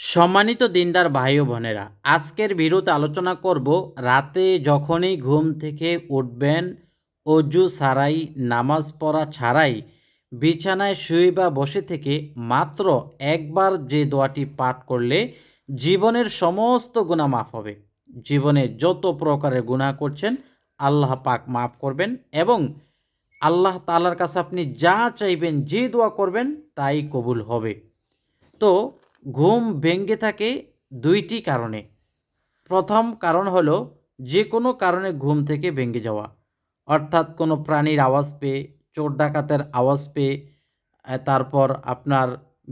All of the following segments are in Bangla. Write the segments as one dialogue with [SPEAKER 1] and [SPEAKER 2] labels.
[SPEAKER 1] সম্মানিত দিনদার ভাই ও বোনেরা, আজকের ভিডিওতে আলোচনা করব রাতে যখনই ঘুম থেকে উঠবেন অজু ছাড়াই, নামাজ পড়া ছাড়াই, বিছানায় শুয়ে বা বসে থেকে মাত্র একবার যে দোয়াটি পাঠ করলে জীবনের সমস্ত গুণা মাফ হবে। জীবনে যত প্রকারের গুনাহ করছেন, আল্লাহ পাক মাফ করবেন এবং আল্লাহ তালার কাছে আপনি যা চাইবেন, যে দোয়া করবেন, তাই কবুল হবে। তো ঘুম ভেঙ্গে থাকে দুইটি কারণে। প্রথম কারণ হলো যে কোনো কারণে ঘুম থেকে ভেঙে যাওয়া। অর্থাৎ কোনো প্রাণীর আওয়াজ পেয়ে, চোর ডাকাতের আওয়াজ পেয়ে তারপর আপনার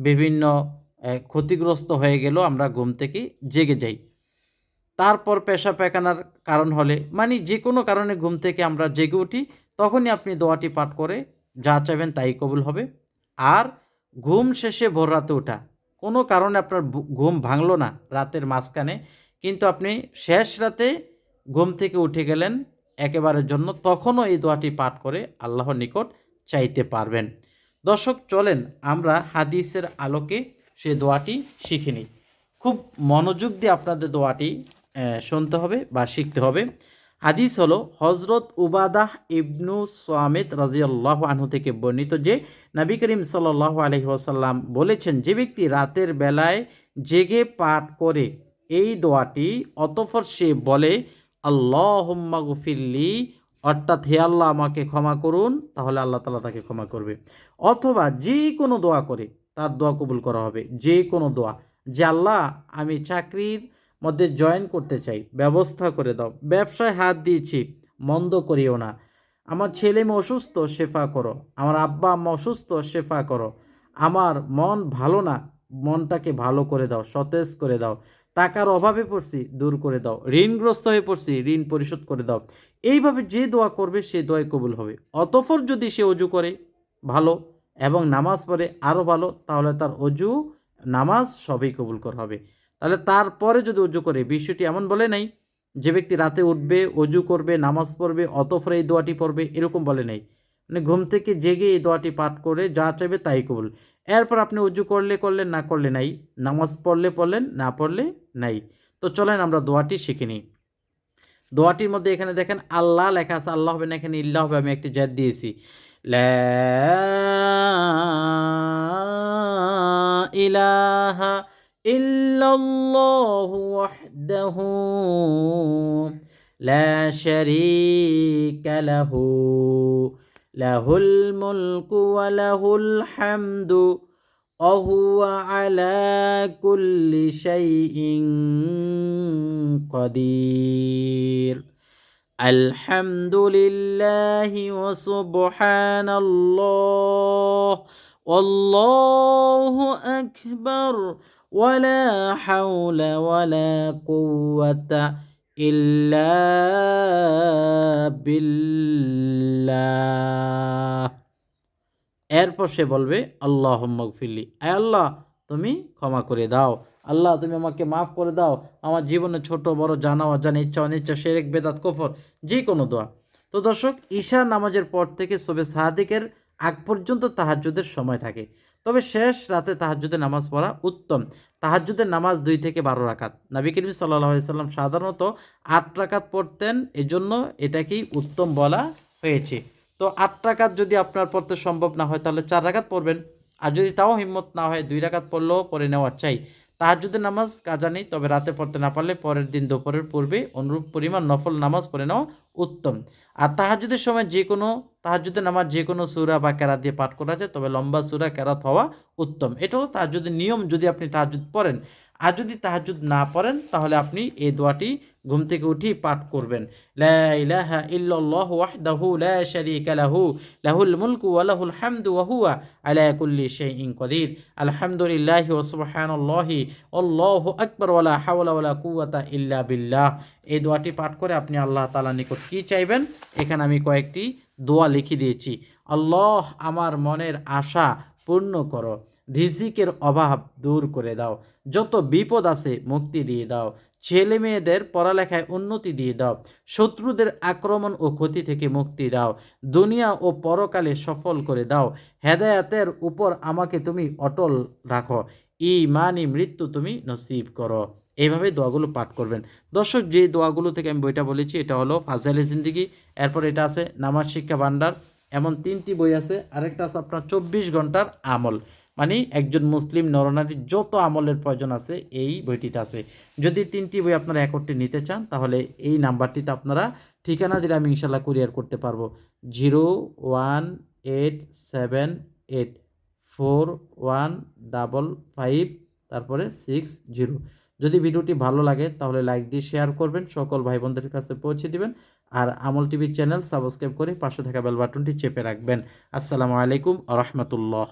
[SPEAKER 1] বিভিন্ন ক্ষতিগ্রস্ত হয়ে গেল আমরা ঘুম থেকে জেগে যাই। তারপর পেশা পেখানার কারণ হলে মানে যে কোনো কারণে ঘুম থেকে আমরা জেগে উঠি, তখনই আপনি দোয়াটি পাঠ করে, যা চাইবেন তাই কবুল হবে। আর ঘুম শেষে ভোর রাতে ওঠা। কোনো কারণে আপনার ঘুম ভাঙলো না রাতের মাঝখানে, কিন্তু আপনি শেষ রাতে ঘুম থেকে উঠে গেলেন একেবারের জন্য, তখনও এই দোয়াটি পাঠ করে আল্লাহর নিকট চাইতে পারবেন। দর্শক, চলেন আমরা হাদিসের আলোকে সে দোয়াটি শিখে নিই। খুব মনোযোগ দিয়ে আপনাদের দোয়াটি শুনতে হবে বা শিখতে হবে। হাদিস হলো হজরত উবাদাহ ইবনু সামিদ রাজিয়াল্লাহ আনহু থেকে বর্ণিত যে নবী করিম সাল্লাহ আলহি ওসাল্লাম বলেছেন, যে ব্যক্তি রাতের বেলায় জেগে পাঠ করে এই দোয়াটি, অতঃপর সে বলে আল্লাহ গুফিল্লি অর্থাৎ হে আল্লাহ আমাকে ক্ষমা করুন, তাহলে আল্লাহ তালা তাকে ক্ষমা করবে। অথবা যে কোনো দোয়া করে তার দোয়া কবুল করা হবে, যে কোনো দোয়া। যে আল্লাহ আমি চাকরির মধ্যে জয়েন করতে চাই, ব্যবস্থা করে দাও। ব্যবসায় হাত দিয়েছি, মন্দ করিও না। আমার ছেলে মেয়ে অসুস্থ, শেফা করো। আমার আব্বা আম্মা অসুস্থ, শেফা করো। আমার মন ভালো না, মনটাকে ভালো করে দাও, সতেজ করে দাও। টাকার অভাবে পড়ছি, দূর করে দাও। ঋণগ্রস্ত হয়ে পড়ছি, ঋণ পরিশোধ করে দাও। এইভাবে যে দোয়া করবে, সে দোয়াই কবুল হবে। অতফর যদি সে অজু করে, ভালো, এবং নামাজ পড়ে আরও ভালো, তাহলে তার অজু, নামাজ সবই কবুল করা হবে। তাহলে তারপরে যদি অজু করে, বিষয়টি এমন বলে নাই, যে ব্যক্তি রাতে উঠবে, অজু করবে, নামাজ পড়বে, অতঃপর এই দোয়াটি পড়বে, এরকম বলে নাই। মানে ঘুম থেকে জেগে এই দোয়াটি পাঠ করে যা চাইবে তাই কবুল। এরপর আপনি উজু করলে করলেন, না করলে নাই, নামাজ পড়লে পড়লেন, না পড়লে নাই। তো চলেন আমরা দোয়াটি শিখে নিই। দোয়াটির মধ্যে এখানে দেখেন, আল্লাহ লেখা আছে, আল্লাহ হবে না এখানে ইল্লাহ হবে, আমি একটি জ্যাদ দিয়েছি। ইলাহা إلا الله وحده لا شريك له. له الملك وله الحمد وهو على كل شيء قدير. الحمد لله وسبحان الله والله أكبر. ولا حول ولا قوة إلا بالله এরপর সে বলবে আল্লাহ মগফিল্লি আয় আল্লাহ তুমি ক্ষমা করে দাও আল্লাহ তুমি আমাকে মাফ করে দাও আমার জীবনে ছোট বড় জানা অজানা ইচ্ছা অনিচ্ছা সেরেক বেদাত কফর যে কোনো দোয়া তো দর্শক ঈশা নামাজের পর থেকে সবে সাহাদিকের আগ পর্যন্ত তাহাজ্জুদের সময় থাকে তবে শেষ রাতে তাহাজ্জুদের নামাজ পড়া উত্তম। তাহাজ্জুদের নামাজ দুই থেকে বারো রাকাত। নবী করিম সাল্লাহ সাল্লাম সাধারণত আট রাকাত পড়তেন। এজন্য এটাকেই উত্তম বলা হয়েছে। তো আট রাকাত যদি আপনার পড়তে সম্ভব না হয়, তাহলে চার রাকাত পড়বেন। আর যদি তাও হিম্মত না হয়, দুই রাকাত পড়লেও পড়ে নেওয়া চাই। তাহাজুদের নামাজ কাজা নেই, তবে রাতে পড়তে না পারলে পরের দিন দুপুরের পূর্বে অনুরূপ পরিমাণ নফল নামাজ পড়ে নেওয়া উত্তম। আর তাহাজুদের সময় যে কোনো তাহাজুদের নামাজ যে কোনো সুরা বা কেরাত দিয়ে পাঠ করা যায়, তবে লম্বা সুরা কেরাত হওয়া উত্তম। এটা হলো তাহাজুদের নিয়ম, যদি আপনি তাহাজুদ পড়েন। আর যদি তাহাজুদ না পড়েন, তাহলে আপনি এই দোয়াটি ঘুম থেকে উঠি পাঠ করবেন। শারীকা লাহু কুল্লি আলহামদুলিল্লাহি ইল্লা বিল্লাহ। এই দোয়াটি পাঠ করে আপনি আল্লাহ তাআলার নিকট কি চাইবেন? এখানে আমি কয়েকটি দোয়া লিখে দিয়েছি। আল্লাহ আমার মনের আশা পূর্ণ করো। রিজিকের অভাব দূর করে দাও। যত বিপদ আছে মুক্তি দিয়ে দাও। ছেলে মেয়েদের পড়ালেখায় উন্নতি দিয়ে দাও। শত্রুদের আক্রমণ ও ক্ষতি থেকে মুক্তি দাও। দুনিয়া ও পরকালে সফল করে দাও। হেদায়াতের উপর আমাকে তুমি অটল রাখো। ইমানি মৃত্যু তুমি নসিব করো। এইভাবে দোয়াগুলো পাঠ করবেন। দর্শক, যে দোয়াগুলো থেকে আমি বইটা বলেছি, এটা হলো ফাজাইলে জিন্দিগি এরপর এটা আছে নামাজ শিক্ষা ভাণ্ডার এমন তিনটি বই আছে, আরেকটা আছে আপনার চব্বিশ ঘণ্টার আমল। মানে একজন মুসলিম নরনারীর যত আমলের প্রয়োজন আছে, এই বইটিতে আছে। যদি তিনটি বই আপনারা একটি নিতে চান, তাহলে এই নাম্বারটিতে আপনারা ঠিকানা দিলে আমি ইনশাল্লাহ কুরিয়ার করতে পারব। Zero one eight seven eight, four one double five, তারপরে সিক্স জিরো। যদি ভিডিওটি ভালো লাগে, তাহলে লাইক দিয়ে শেয়ার করবেন, সকল ভাই বোনদের কাছে পৌঁছে দিবেন, আর আমল টিভির চ্যানেল সাবস্ক্রাইব করে পাশে থাকা বেল বাটনটি চেপে রাখবেন। আসসালামু আলাইকুম রহমতুল্লাহ।